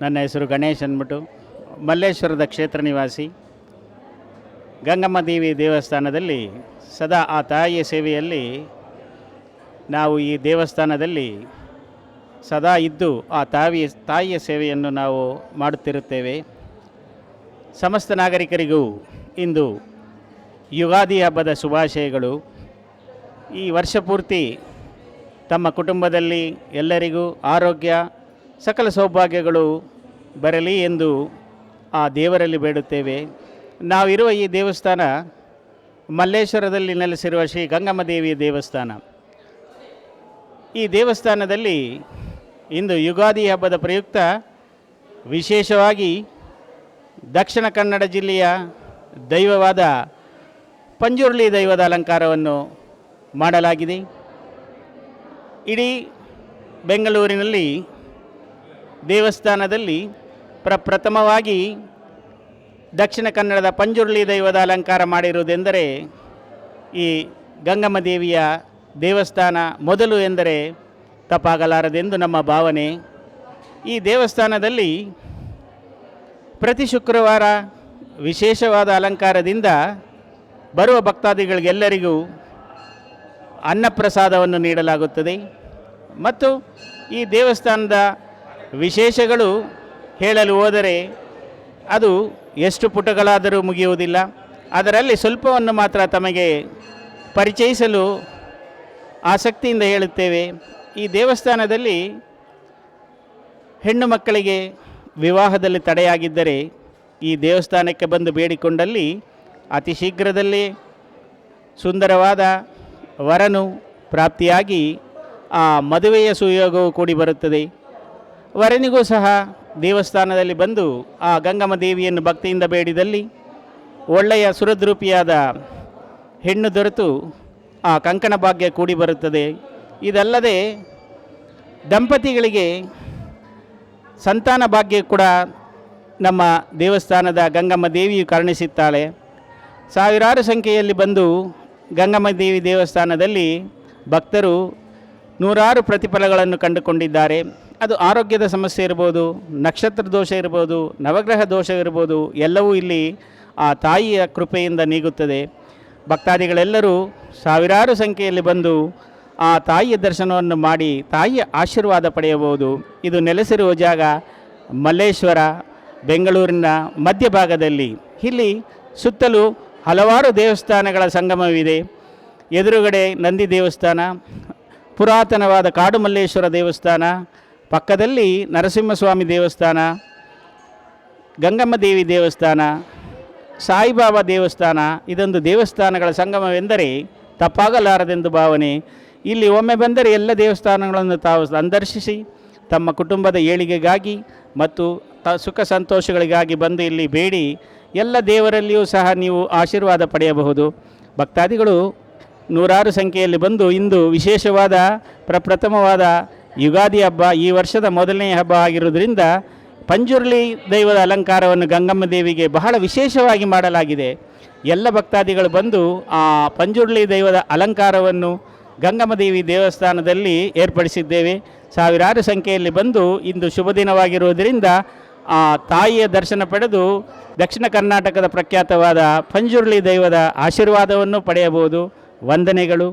ನನ್ನ ಹೆಸರು ಗಣೇಶ್ ಅಂದ್ಬಿಟ್ಟು ಮಲ್ಲೇಶ್ವರದ ಕ್ಷೇತ್ರ ನಿವಾಸಿ. ಗಂಗಮ್ಮ ದೇವಿ ದೇವಸ್ಥಾನದಲ್ಲಿ ಸದಾ ಆ ತಾಯಿಯ ಸೇವೆಯಲ್ಲಿ ನಾವು ಈ ದೇವಸ್ಥಾನದಲ್ಲಿ ಸದಾ ಇದ್ದು ಆ ತಾಯಿ ತಾಯಿಯ ಸೇವೆಯನ್ನು ನಾವು ಮಾಡುತ್ತಿರುತ್ತೇವೆ. ಸಮಸ್ತ ನಾಗರಿಕರಿಗೂ ಇಂದು ಯುಗಾದಿ ಹಬ್ಬದ ಶುಭಾಶಯಗಳು. ಈ ವರ್ಷ ಪೂರ್ತಿ ತಮ್ಮ ಕುಟುಂಬದಲ್ಲಿ ಎಲ್ಲರಿಗೂ ಆರೋಗ್ಯ ಸಕಲ ಸೌಭಾಗ್ಯಗಳು ಬರಲಿ ಎಂದು ಆ ದೇವರಲ್ಲಿ ಬೇಡುತ್ತೇವೆ. ನಾವಿರುವ ಈ ದೇವಸ್ಥಾನ ಮಲ್ಲೇಶ್ವರದಲ್ಲಿ ನೆಲೆಸಿರುವ ಶ್ರೀ ಗಂಗಮ್ಮ ದೇವಿಯ ದೇವಸ್ಥಾನ. ಈ ದೇವಸ್ಥಾನದಲ್ಲಿ ಇಂದು ಯುಗಾದಿ ಹಬ್ಬದ ಪ್ರಯುಕ್ತ ವಿಶೇಷವಾಗಿ ದಕ್ಷಿಣ ಕನ್ನಡ ಜಿಲ್ಲೆಯ ದೈವವಾದ ಪಂಜುರ್ಲಿ ದೈವದ ಅಲಂಕಾರವನ್ನು ಮಾಡಲಾಗಿದೆ. ಇಡೀ ಬೆಂಗಳೂರಿನಲ್ಲಿ ದೇವಸ್ಥಾನದಲ್ಲಿ ಪ್ರಪ್ರಥಮವಾಗಿ ದಕ್ಷಿಣ ಕನ್ನಡದ ಪಂಜುರ್ಲಿ ದೈವದ ಅಲಂಕಾರ ಮಾಡಿರುವುದೆಂದರೆ ಈ ಗಂಗಮ್ಮ ದೇವಿಯ ದೇವಸ್ಥಾನ ಮೊದಲು ಎಂದರೆ ತಪ್ಪಾಗಲಾರದೆಂದು ನಮ್ಮ ಭಾವನೆ. ಈ ದೇವಸ್ಥಾನದಲ್ಲಿ ಪ್ರತಿ ಶುಕ್ರವಾರ ವಿಶೇಷವಾದ ಅಲಂಕಾರದಿಂದ ಬರುವ ಭಕ್ತಾದಿಗಳಿಗೆಲ್ಲರಿಗೂ ಅನ್ನಪ್ರಸಾದವನ್ನು ನೀಡಲಾಗುತ್ತದೆ. ಮತ್ತು ಈ ದೇವಸ್ಥಾನದ ವಿಶೇಷಗಳು ಹೇಳಲು ಹೋದರೆ ಅದು ಎಷ್ಟು ಪುಟಗಳಾದರೂ ಮುಗಿಯುವುದಿಲ್ಲ. ಅದರಲ್ಲಿ ಸ್ವಲ್ಪವನ್ನು ಮಾತ್ರ ತಮಗೆ ಪರಿಚಯಿಸಲು ಆಸಕ್ತಿಯಿಂದ ಹೇಳುತ್ತೇವೆ. ಈ ದೇವಸ್ಥಾನದಲ್ಲಿ ಹೆಣ್ಣು ಮಕ್ಕಳಿಗೆ ವಿವಾಹದಲ್ಲಿ ತಡೆಯಾಗಿದ್ದರೆ ಈ ದೇವಸ್ಥಾನಕ್ಕೆ ಬಂದು ಬೇಡಿಕೊಂಡಲ್ಲಿ ಅತಿ ಶೀಘ್ರದಲ್ಲಿ ಸುಂದರವಾದ ವರನು ಪ್ರಾಪ್ತಿಯಾಗಿ ಆ ಮದುವೆಯ ಸುಯೋಗವು ಕೂಡಿ ಬರುತ್ತದೆ. ವರನಿಗೂ ಸಹ ದೇವಸ್ಥಾನದಲ್ಲಿ ಬಂದು ಆ ಗಂಗಮ್ಮ ದೇವಿಯನ್ನು ಭಕ್ತಿಯಿಂದ ಬೇಡಿದಲ್ಲಿ ಒಳ್ಳೆಯ ಸುರದ್ರೂಪಿಯಾದ ಹೆಣ್ಣು ದೊರೆತು ಆ ಕಂಕಣ ಭಾಗ್ಯ ಕೂಡಿ ಬರುತ್ತದೆ. ಇದಲ್ಲದೆ ದಂಪತಿಗಳಿಗೆ ಸಂತಾನ ಭಾಗ್ಯ ಕೂಡ ನಮ್ಮ ದೇವಸ್ಥಾನದ ಗಂಗಮ್ಮ ದೇವಿಯು ಕರುಣಿಸುತ್ತಾಳೆ. ಸಾವಿರಾರು ಸಂಖ್ಯೆಯಲ್ಲಿ ಬಂದು ಗಂಗಮ್ಮ ದೇವಿ ದೇವಸ್ಥಾನದಲ್ಲಿ ಭಕ್ತರು ನೂರಾರು ಪ್ರತಿಫಲಗಳನ್ನು ಕಂಡುಕೊಂಡಿದ್ದಾರೆ. ಅದು ಆರೋಗ್ಯದ ಸಮಸ್ಯೆ ಇರ್ಬೋದು, ನಕ್ಷತ್ರ ದೋಷ ಇರ್ಬೋದು, ನವಗ್ರಹ ದೋಷ ಇರ್ಬೋದು, ಎಲ್ಲವೂ ಇಲ್ಲಿ ಆ ತಾಯಿಯ ಕೃಪೆಯಿಂದ ನೀಗುತ್ತದೆ. ಭಕ್ತಾದಿಗಳೆಲ್ಲರೂ ಸಾವಿರಾರು ಸಂಖ್ಯೆಯಲ್ಲಿ ಬಂದು ಆ ತಾಯಿಯ ದರ್ಶನವನ್ನು ಮಾಡಿ ತಾಯಿಯ ಆಶೀರ್ವಾದ ಪಡೆಯಬಹುದು. ಇದು ನೆಲೆಸಿರುವ ಜಾಗ ಮಲ್ಲೇಶ್ವರ, ಬೆಂಗಳೂರಿನ ಮಧ್ಯಭಾಗದಲ್ಲಿ. ಇಲ್ಲಿ ಸುತ್ತಲೂ ಹಲವಾರು ದೇವಸ್ಥಾನಗಳ ಸಂಗಮವಿದೆ. ಎದುರುಗಡೆ ನಂದಿ ದೇವಸ್ಥಾನ, ಪುರಾತನವಾದ ಕಾಡು ಮಲ್ಲೇಶ್ವರ ದೇವಸ್ಥಾನ ಪಕ್ಕದಲ್ಲಿ ನರಸಿಂಹಸ್ವಾಮಿ ದೇವಸ್ಥಾನ ಗಂಗಮ್ಮ ದೇವಿ ದೇವಸ್ಥಾನ, ಸಾಯಿಬಾಬಾ ದೇವಸ್ಥಾನ, ಇದೊಂದು ದೇವಸ್ಥಾನಗಳ ಸಂಗಮವೆಂದರೆ ತಪ್ಪಾಗಲಾರದೆಂದು ಭಾವನೆ. ಇಲ್ಲಿ ಒಮ್ಮೆ ಬಂದರೆ ಎಲ್ಲ ದೇವಸ್ಥಾನಗಳನ್ನು ತಾವು ಸಂದರ್ಶಿಸಿ, ತಮ್ಮ ಕುಟುಂಬದ ಏಳಿಗೆಗಾಗಿ ಮತ್ತು ತ ಸುಖ ಸಂತೋಷಗಳಿಗಾಗಿ ಬಂದು ಇಲ್ಲಿ ಬೇಡಿ, ಎಲ್ಲ ದೇವರಲ್ಲಿಯೂ ಸಹ ನೀವು ಆಶೀರ್ವಾದ ಪಡೆಯಬಹುದು. ಭಕ್ತಾದಿಗಳು ನೂರಾರು ಸಂಖ್ಯೆಯಲ್ಲಿ ಬಂದು ಇಂದು ವಿಶೇಷವಾದ, ಪ್ರಪ್ರಥಮವಾದ ಯುಗಾದಿ ಹಬ್ಬ ಈ ವರ್ಷದ ಮೊದಲನೇ ಹಬ್ಬ ಆಗಿರುವುದರಿಂದ ಪಂಜುರ್ಲಿ ದೈವದ ಅಲಂಕಾರವನ್ನು ಗಂಗಮ್ಮ ದೇವಿಗೆ ಬಹಳ ವಿಶೇಷವಾಗಿ ಮಾಡಲಾಗಿದೆ. ಎಲ್ಲ ಭಕ್ತಾದಿಗಳು ಬಂದು ಆ ಪಂಜುರ್ಲಿ ದೈವದ ಅಲಂಕಾರವನ್ನು ಗಂಗಮ್ಮ ದೇವಿ ದೇವಸ್ಥಾನದಲ್ಲಿ ಏರ್ಪಡಿಸಿದ್ದೇವೆ. ಸಾವಿರಾರು ಸಂಖ್ಯೆಯಲ್ಲಿ ಬಂದು ಇಂದು ಶುಭ ದಿನವಾಗಿರುವುದರಿಂದ ಆ ತಾಯಿಯ ದರ್ಶನ ಪಡೆದು ದಕ್ಷಿಣ ಕರ್ನಾಟಕದ ಪ್ರಖ್ಯಾತವಾದ ಪಂಜುರ್ಲಿ ದೈವದ ಆಶೀರ್ವಾದವನ್ನು ಪಡೆಯಬಹುದು. ವಂದನೆಗಳು.